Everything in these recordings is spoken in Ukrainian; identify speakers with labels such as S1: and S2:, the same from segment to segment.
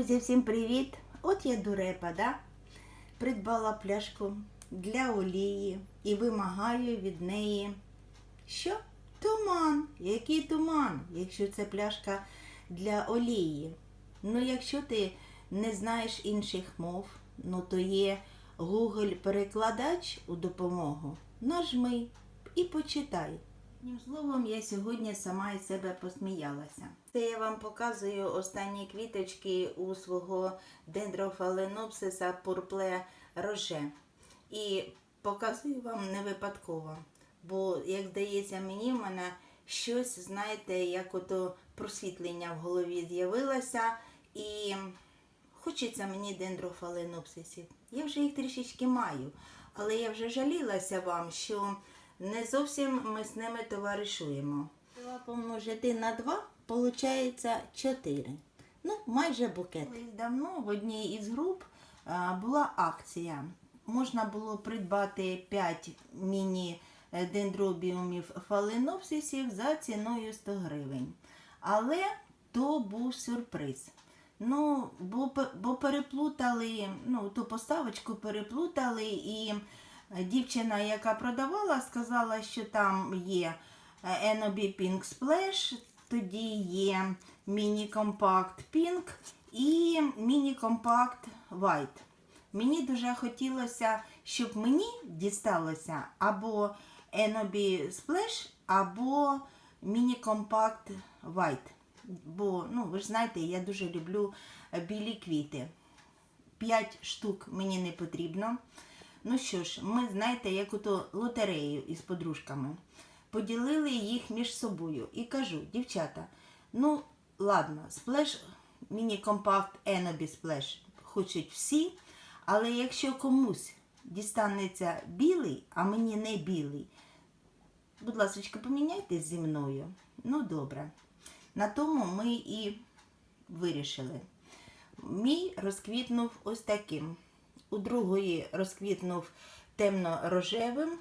S1: Друзі, всім привіт! От я дурепа, да? Придбала пляшку для олії і вимагаю від неї. Що? Туман. Який туман, якщо це пляшка для олії? Ну, якщо ти не знаєш інших мов, ну то є Google перекладач у допомогу. Нажми і почитай. Одним словом, я сьогодні сама із себе посміялася. Це я вам показую останні квіточки у свого дендрофаленопсиса пурпле роже. І показую вам не випадково. Бо, як здається, мені в мене щось, знаєте, як ото просвітлення в голові з'явилося. І хочеться мені дендрофаленопсисів. Я вже їх трішечки маю, але я вже жалілася вам, що не зовсім ми з ними товаришуємо. Два помножити на два, виходить 4. Ну, майже букет. Давно в одній із груп була акція. Можна було придбати 5 міні е, фаленопсисів за ціною 100 гривень. Але то був сюрприз. Ну, бо, бо переплутали, ну, ту поставочку переплутали, і дівчина, яка продавала, сказала, що там є е, NOB Pink Splash, тоді є міні-компакт Pink і міні-компакт White. Мені дуже хотілося, щоб мені дісталося або NOB Splash, або міні-компакт White. Бо, ну, ви ж знаєте, я дуже люблю е, білі квіти. П'ять штук мені не потрібно. Ну що ж, ми, знаєте, як ото лотерею із подружками. Поділили їх між собою. І кажу, дівчата, ну, ладно, сплеш, міні-компакт Enobi Splash хочуть всі, але якщо комусь дістанеться білий, а мені не білий, будь ласка, поміняйтесь зі мною. Ну, добре. На тому ми і вирішили. Мій розквітнув ось таким. У другої розквітнув темно-рожевим,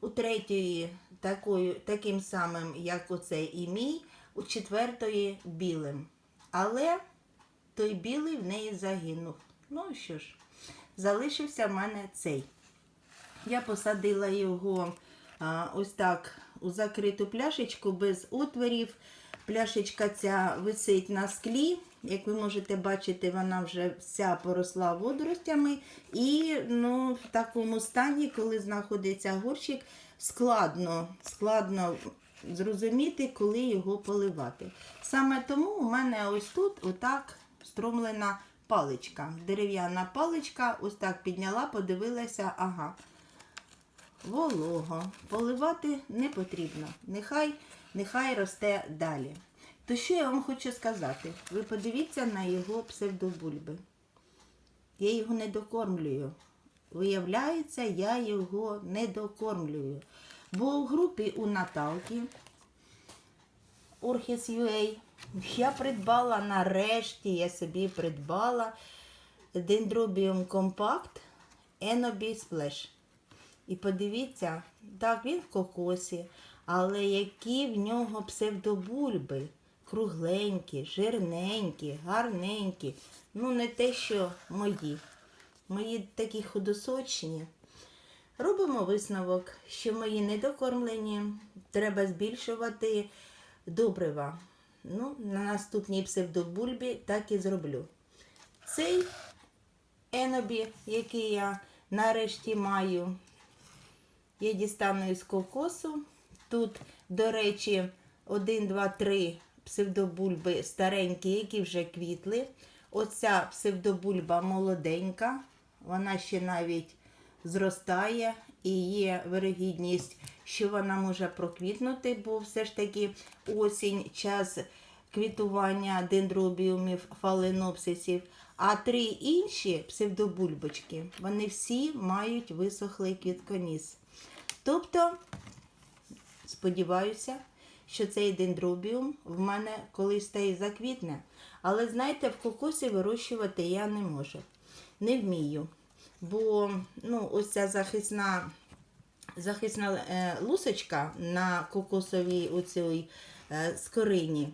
S1: у третьої такою, таким самим, як оцей і мій, у четвертої білим. Але той білий в неї загинув. Ну що ж, залишився в мене цей. Я посадила його а, ось так у закриту пляшечку без отворів. Пляшечка ця висить на склі. Як ви можете бачити, вона вже вся поросла водоростями. І ну, в такому стані, коли знаходиться горщик, складно, складно зрозуміти, коли його поливати. Саме тому у мене ось тут отак встромлена паличка. Дерев'яна паличка, ось так підняла, подивилася, ага. Волого. Поливати не потрібно. Нехай, нехай росте далі. То що я вам хочу сказати? Ви подивіться на його псевдобульби. Я його не докормлюю. Виявляється, я його не докормлюю. Бо у групі у Наталки Orchis UA я придбала нарешті, я собі придбала Dendrobium Compact Enobi Splash. І подивіться, так, він в кокосі, але які в нього псевдобульби. Кругленькі, жирненькі, гарненькі. Ну, не те, що мої. Мої такі худосочні. Робимо висновок, що мої недокормлені, треба збільшувати добрива. Ну, на наступній псевдобульбі так і зроблю. Цей енобі, який я нарешті маю, я дістану із кокосу. Тут, до речі, 1, 2, 3 псевдобульби старенькі, які вже квітли. Оця псевдобульба молоденька, вона ще навіть зростає і є вирогідність, що вона може проквітнути, бо все ж таки осінь, час квітування дендробіумів, фаленопсисів. А три інші псевдобульбочки, вони всі мають висохлий квітконіс. Тобто, сподіваюся, що цей дендробіум в мене колись та й заквітне. Але знаєте, в кокосі вирощувати я не можу. Не вмію. Бо ну, ось ця захисна, захисна е, лусочка на кокосовій оцій е, скорині,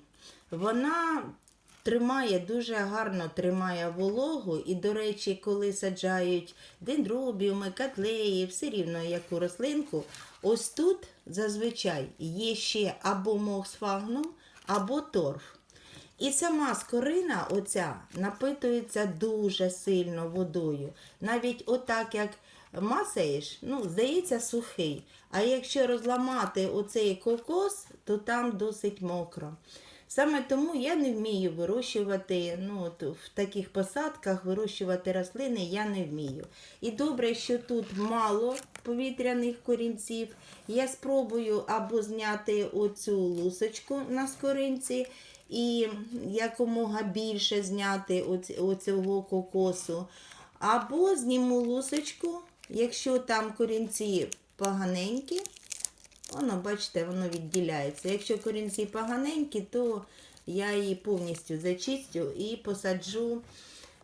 S1: вона тримає, дуже гарно тримає вологу. І, до речі, коли саджають дендробіуми, котлеї, все рівно яку рослинку, ось тут зазвичай є ще або мох сфагнум, або торф. І сама скорина оця напитується дуже сильно водою. Навіть отак, як масаєш, ну, здається, сухий. А якщо розламати оцей кокос, то там досить мокро. Саме тому я не вмію вирощувати, ну, от в таких посадках вирощувати рослини я не вмію. І добре, що тут мало повітряних корінців. Я спробую або зняти оцю лусочку на скоринці, і якомога більше зняти оцього кокосу. Або зніму лусочку, якщо там корінці поганенькі, воно, бачите, воно відділяється. Якщо корінці поганенькі, то я її повністю зачистю і посаджу,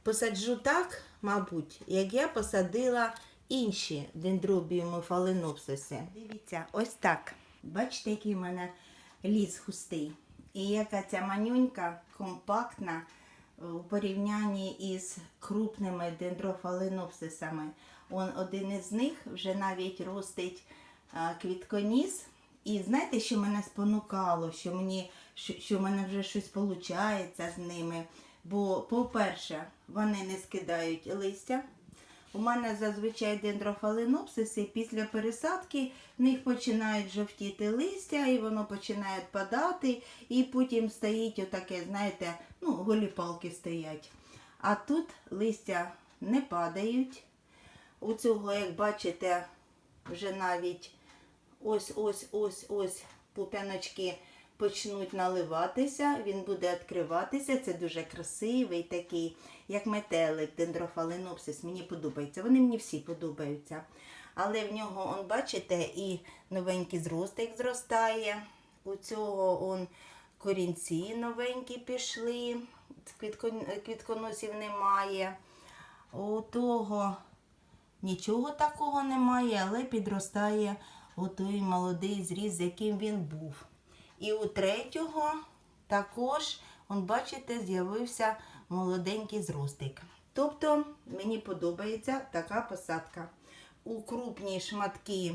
S1: посаджу так, мабуть, як я посадила інші дендробіуми фаленопсиси. Дивіться, ось так. Бачите, який в мене ліс густий. І яка ця манюнька компактна у порівнянні із крупними дендрофаленопсисами. Он один із них вже навіть ростить квітконіс. І знаєте, що мене спонукало, що мені що, в мене вже щось виходить з ними. Бо, по-перше, вони не скидають листя. У мене зазвичай дендрофаленопсиси після пересадки в них починають жовтіти листя, і воно починає падати, і потім стоїть отаке, знаєте, ну, голі палки стоять. А тут листя не падають. У цього, як бачите, вже навіть ось ось ось ось пуп'яночки почнуть наливатися, він буде відкриватися. Це дуже красивий такий, як метелик, дендрофаленопсис. Мені подобається. Вони мені всі подобаються. Але в нього, он, бачите, і новенький зростик зростає. У цього он корінці новенькі пішли, квітко- квітконосів немає. У того Нічого такого немає, але підростає отой молодий зріз, яким він був. І у третього також, он, бачите, з'явився молоденький зростик. Тобто мені подобається така посадка. У крупні шматки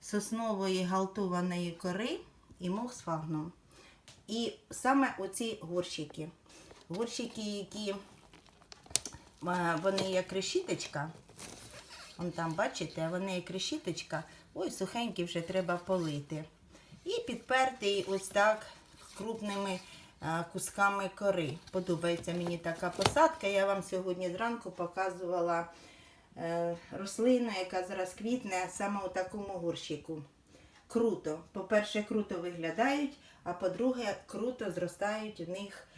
S1: соснової галтованої кори і мох з. І саме оці горщики. Горщики, які а, вони як решіточка. Вон там, бачите, вони як решіточка. Ой, сухенькі вже треба полити. І підпертий ось так крупними кусками кори. Подобається мені така посадка. Я вам сьогодні зранку показувала е, рослину, яка зараз квітне саме у такому горщику. Круто. По-перше, круто виглядають, а по-друге, круто зростають в них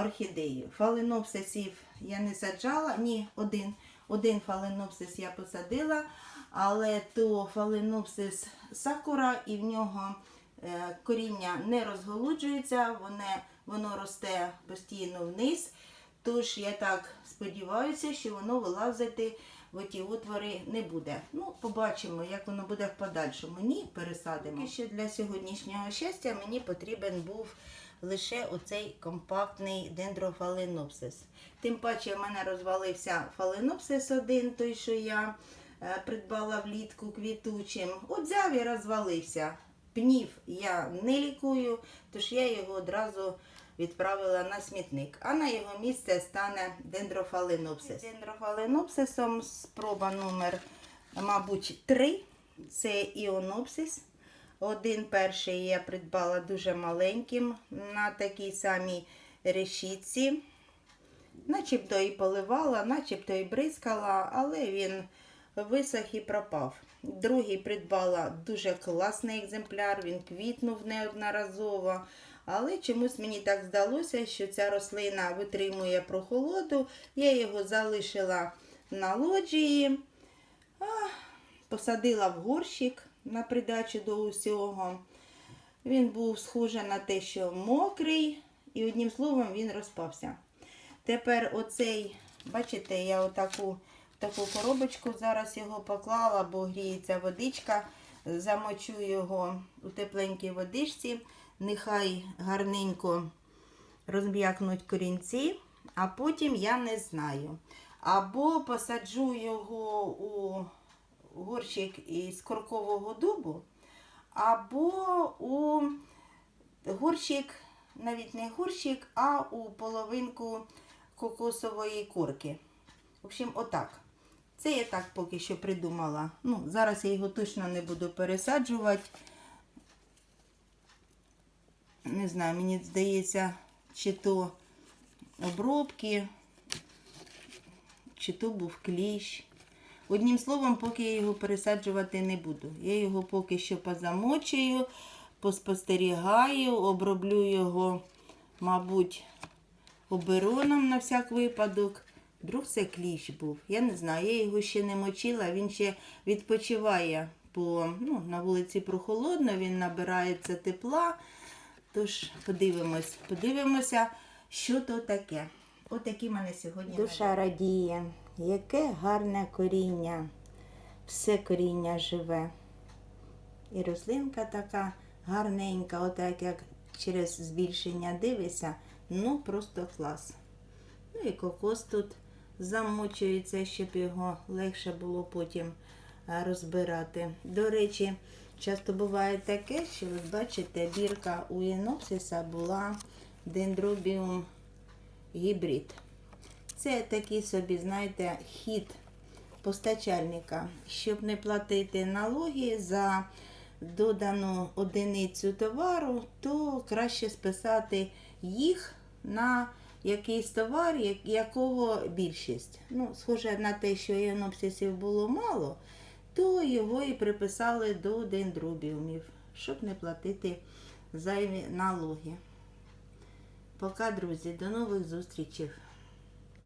S1: орхідеї. Фаленопсисів я не саджала, ні, один. Один фаленопсис я посадила, але то фаленопсис сакура, і в нього е, коріння не розголуджується, воно, воно росте постійно вниз. Тож я так сподіваюся, що воно вилазити в ті отвори не буде. Ну, побачимо, як воно буде в подальшому. Ні, пересадимо. І ще для сьогоднішнього щастя мені потрібен був лише оцей компактний дендрофаленопсис. Тим паче в мене розвалився фаленопсис один, той, що я е, придбала влітку квітучим. От взяв і розвалився. Пнів я не лікую, тож я його одразу відправила на смітник. А на його місце стане дендрофаленопсис. Дендрофаленопсисом спроба номер, мабуть, 3. Це іонопсис. Один перший я придбала дуже маленьким на такій самій решітці. Начебто і поливала, начебто і бризкала, але він висох і пропав. Другий придбала дуже класний екземпляр, він квітнув неодноразово. Але чомусь мені так здалося, що ця рослина витримує прохолоду. Я його залишила на лоджії, посадила в горщик на придачу до усього. Він був схожий на те, що мокрий, і одним словом він розпався. Тепер оцей, бачите, я отаку таку коробочку зараз його поклала, бо гріється водичка. Замочу його у тепленькій водичці. Нехай гарненько розм'якнуть корінці, а потім я не знаю. Або посаджу його у горщик із коркового дубу, або у горщик, навіть не горщик, а у половинку кокосової корки. В общем, отак. Це я так поки що придумала. Ну, зараз я його точно не буду пересаджувати. Не знаю, мені здається, чи то обробки, чи то був кліщ. Одним словом, поки я його пересаджувати не буду. Я його поки що позамочую, поспостерігаю, оброблю його, мабуть, обероном на всяк випадок. Вдруг це кліщ був. Я не знаю, я його ще не мочила, він ще відпочиває, бо ну, на вулиці прохолодно, він набирається тепла. Тож подивимось, подивимося, що то таке. Отакі в мене сьогодні. Душа радіє, яке гарне коріння. Все коріння живе. І рослинка така гарненька, отак як через збільшення дивишся, ну просто клас. Ну і кокос тут замочується, щоб його легше було потім е, розбирати. До речі, часто буває таке, що ви бачите, бірка у інопсиса була дендробіум гібрид. Це такий собі, знаєте, хід постачальника, щоб не платити налоги за додану одиницю товару, то краще списати їх на якийсь товар, якого більшість. Ну, схоже на те, що єнопсисів було мало, то його і приписали до дендробіумів, щоб не платити зайві налоги. Пока, друзі, до нових зустрічей.